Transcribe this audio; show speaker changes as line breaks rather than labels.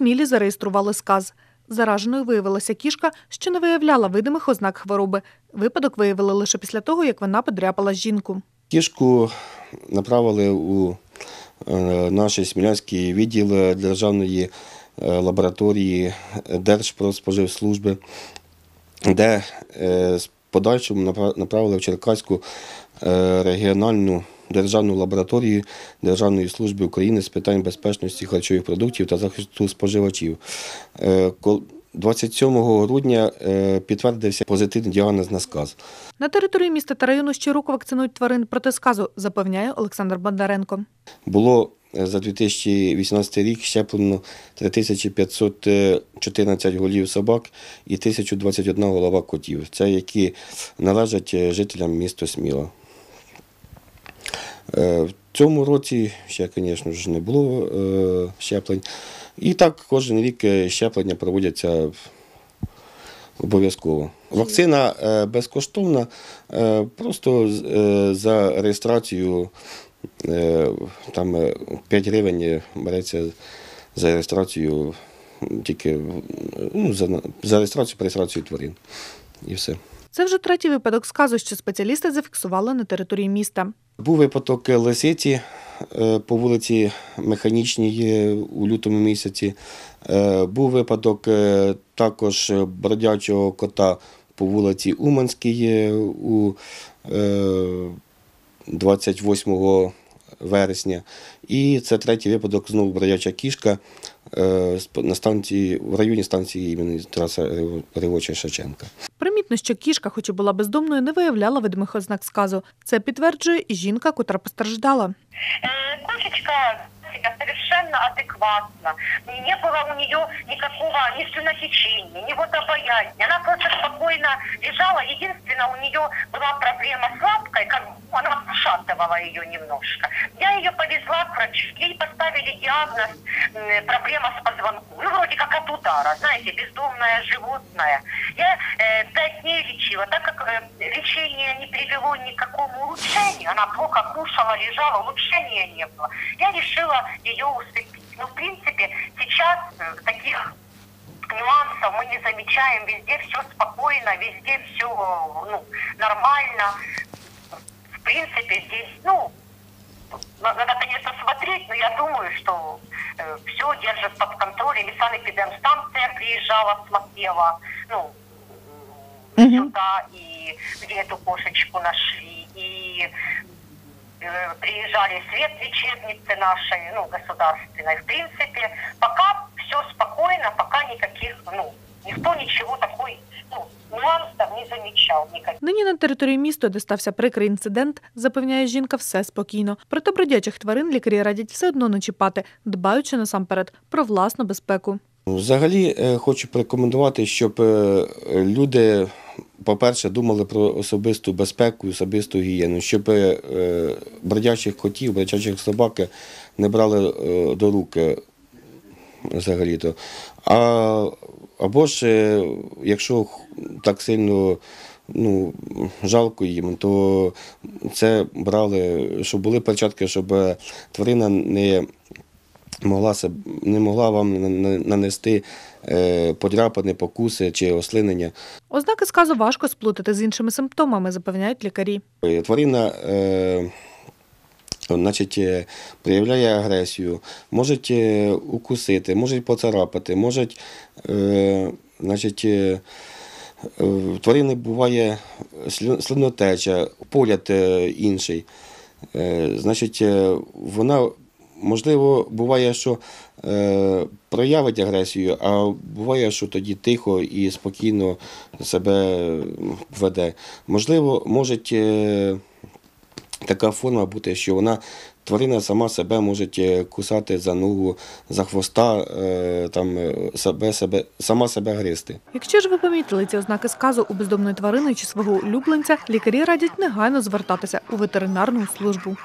Смілі зареєстрували сказ. Зараженою виявилася кішка, що не виявляла видимих ознак хвороби. Випадок виявили лише після того, як вона подряпала жінку.
Кішку направили у е, наш Смілянський відділ державної е, лабораторії Держпродспоживслужби, де е, з подальшому направили в Черкаську регіональну державну лабораторію Державної служби України з питань безпечності харчових продуктів та захисту споживачів. Е, кол- 27 грудня е, підтвердився позитивний діагноз на сказ.
На території міста та району щороку вакцинують тварин проти сказу, запевняє Олександр Бондаренко.
Було е, за 2018 рік щеплено 3514 голів собак і 1021 голова котів. Це які належать е, жителям міста Сміла. Е, В цьому році ще, звісно ж, не було е, щеплень. І так кожен рік е, щеплення проводяться обов'язково. Вакцина безкоштовна, просто за реєстрацію там е, 5 гривень береться за реєстрацію тільки ну, за, за реєстрацію по реєстрацію тварин. І все.
Це вже третій випадок сказу, що спеціалісти зафіксували на території міста.
Був випадок лисиці е, по вулиці Механічній е, у лютому місяці. Е, Був випадок е, також бродячого кота по вулиці Уманській е, у е, 28 вересня. І це третій випадок знову бродяча кішка е, сп- на станції, в районі станції імені Тараса Григо- Григоровича Шевченка.
Примітно, що кішка, хоч і була бездомною, не виявляла видимих ознак сказу. Це підтверджує і жінка, котра постраждала.
Э, Кошечка себя совершенно адекватно. Не было у нее никакого ни слюнотечения, ни водообаяния. Она просто спокойно лежала. Единственное, у нее была проблема с лапкой, как она пошатывала ее немножко. Я ее повезла к врачу. Ей поставили диагноз проблема с позвонком. Ну, вроде как от удара, знаете, бездомное животное. Я э, пять дней лечила, так как э, лечение не привело ни к какому улучшению, она плохо кушала, лежала, улучшения не было. Я решила ее усыпить. Ну, в принципе, сейчас э, таких нюансов мы не замечаем, везде все спокойно, везде все ну, нормально. В принципе, здесь, ну, на- надо, конечно, смотреть, но я думаю, что все держит под контролем. И санэпидемстанция приезжала, смотрела, ну,
Мгм.
сюда, и где эту кошечку нашли, и э, приезжали свет лечебницы нашей, ну, государственной. В принципе, пока все спокойно, пока никаких, ну, никто ничего нюансов не замечал никаких.
Нині на території міста, де стався прикрий інцидент, запевняє жінка, все спокійно. Проте бродячих тварин лікарі радять все одно не чіпати, дбаючи насамперед про власну безпеку.
Взагалі е, хочу порекомендувати, щоб е, люди, по-перше, думали про особисту безпеку, особисту гігієну, щоб е, бродячих котів, бродячих собак не брали до руки взагалі-то. А, або ж, е, якщо так сильно ну, жалко їм, то це брали, щоб були перчатки, щоб е, тварина не могла, не могла вам на- на- нанести е, подряпини, покуси чи ослинення.
Ознаки сказу важко сплутати з іншими симптомами, запевняють лікарі.
Тварина значить, е, проявляє агресію, можуть е, укусити, можуть поцарапати, можуть, е, значить, тварини буває слинотеча, погляд інший. Значить, вона, можливо, буває, що проявить агресію, а буває, що тоді тихо і спокійно себе веде. Можливо, можуть. Така форма бути, що вона тварина сама себе може е, кусати за ногу, за хвоста, е, там е, себе, себе, сама себе гризти.
Якщо ж ви помітили ці ознаки сказу у бездомної тварини чи свого улюбленця, лікарі радять негайно звертатися у ветеринарну службу.